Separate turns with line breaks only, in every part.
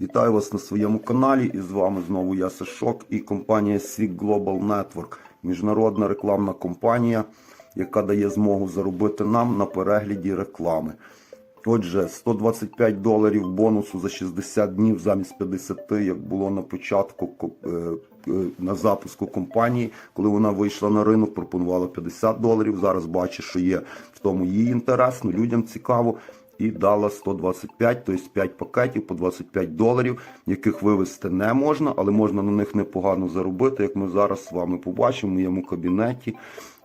Вітаю вас на своєму каналі і з вами знову я Сашок і компанія SIG Global Network, міжнародна рекламна компанія, яка дає змогу заробити нам на перегляді реклами. Отже, 125 доларів бонусу за 60 днів замість 50, як було на початку е, е, на запуску компанії, коли вона вийшла на ринок, пропонувала 50 доларів. Зараз бачу, що є в тому її інтерес, ну людям цікаво. І дала 125, тобто 5 пакетів по 25 доларів, яких вивезти не можна, але можна на них непогано заробити, як ми зараз з вами побачимо в моєму кабінеті.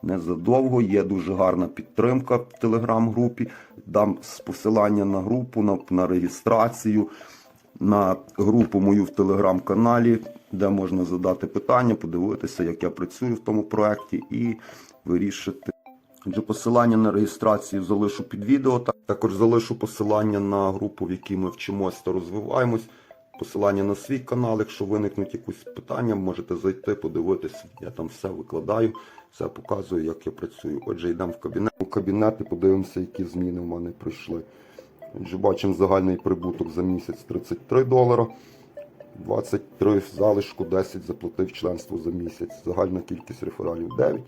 Незадовго є дуже гарна підтримка в телеграм-групі. Дам посилання на групу, на, на реєстрацію, на групу мою в телеграм-каналі, де можна задати питання, подивитися, як я працюю в тому проєкті і вирішити. Отже, посилання на реєстрацію залишу під відео. Також залишу посилання на групу, в якій ми вчимося та розвиваємось. Посилання на свій канал. Якщо виникнуть якісь питання, можете зайти, подивитися. Я там все викладаю, все показую, як я працюю. Отже, йдемо в кабінет. У кабінет і подивимося, які зміни в мене прийшли. Отже, бачимо загальний прибуток за місяць 33 долара. 23 в залишку, 10 заплатив членство за місяць. Загальна кількість рефералів 9.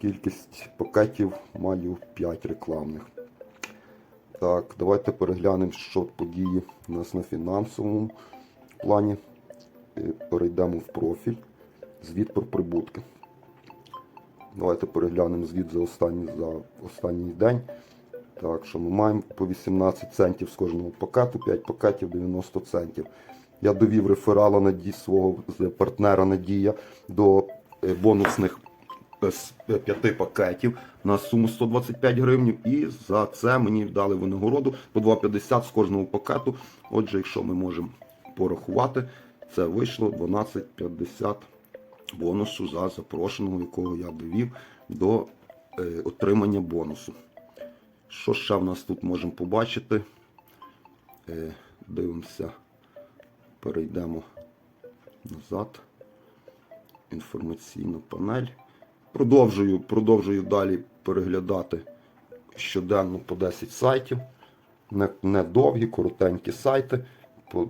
Кількість пакетів маю 5 рекламних. Так, давайте переглянемо, що події у нас на фінансовому плані. Е, Перейдемо в профіль. Звіт про прибутки. Давайте переглянемо звіт за останній, за останній день. Так, що ми маємо по 18 центів з кожного пакету, 5 пакетів 90 центів. Я довів реферала Наді свого партнера Надія до е, бонусних з е, п'яти пакетів на суму 125 гривень. І за це мені дали винагороду по 2,50 з кожного пакету. Отже, якщо ми можемо порахувати, це вийшло 12,50 бонусу за запрошеного, якого я довів до е, отримання бонусу. Що ще в нас тут можемо побачити? Е, дивимося, перейдемо назад. Інформаційна панель. Продовжую, продовжую далі переглядати щоденно по 10 сайтів. Не, не довгі, коротенькі сайти. По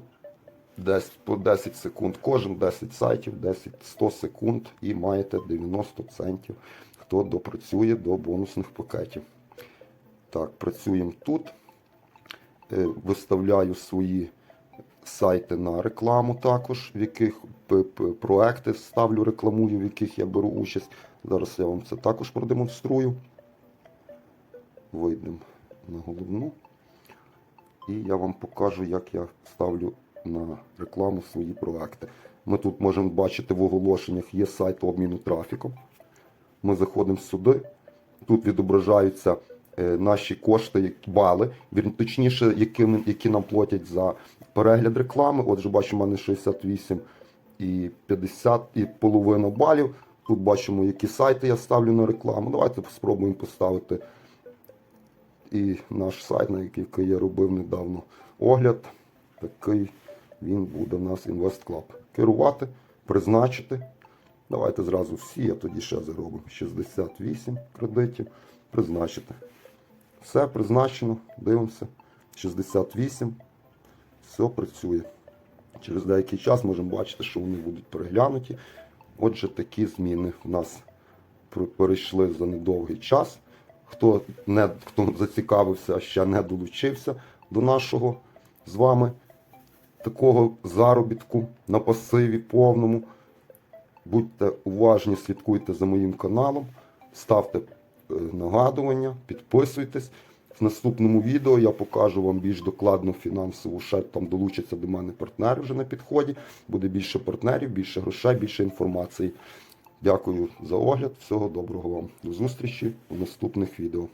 10, по 10 секунд кожен, 10 сайтів, 10, 100 секунд і маєте 90 центів, хто допрацює до бонусних пакетів. Так, працюємо тут. Е, Виставляю свої сайти на рекламу також, в яких проекти ставлю, рекламую, в яких я беру участь. Зараз я вам це також продемонструю. Вийдемо на головну. І я вам покажу, як я ставлю на рекламу свої проекти. Ми тут можемо бачити в оголошеннях є сайт обміну трафіком. Ми заходимо сюди. Тут відображаються е, наші кошти, бали, точніше, які, які нам платять за перегляд реклами. Отже, бачимо, у мене 68 і 50 і половина балів. Тут бачимо, які сайти я ставлю на рекламу. Давайте спробуємо поставити і наш сайт, на який я робив недавно огляд. Такий він буде у нас Invest Club. Керувати, призначити. Давайте зразу всі, а тоді ще заробимо. 68 кредитів. Призначити. Все призначено. Дивимося. 68. Все працює. Через деякий час можемо бачити, що вони будуть переглянуті. Отже, такі зміни в нас перейшли за недовгий час. Хто не хто зацікавився, а ще не долучився до нашого з вами такого заробітку на пасиві повному. Будьте уважні, слідкуйте за моїм каналом, ставте е, нагадування, підписуйтесь. В наступному відео я покажу вам більш докладно фінансову ще там долучаться до мене партнери вже на підході. Буде більше партнерів, більше грошей, більше інформації. Дякую за огляд. Всього доброго вам. До зустрічі у наступних відео.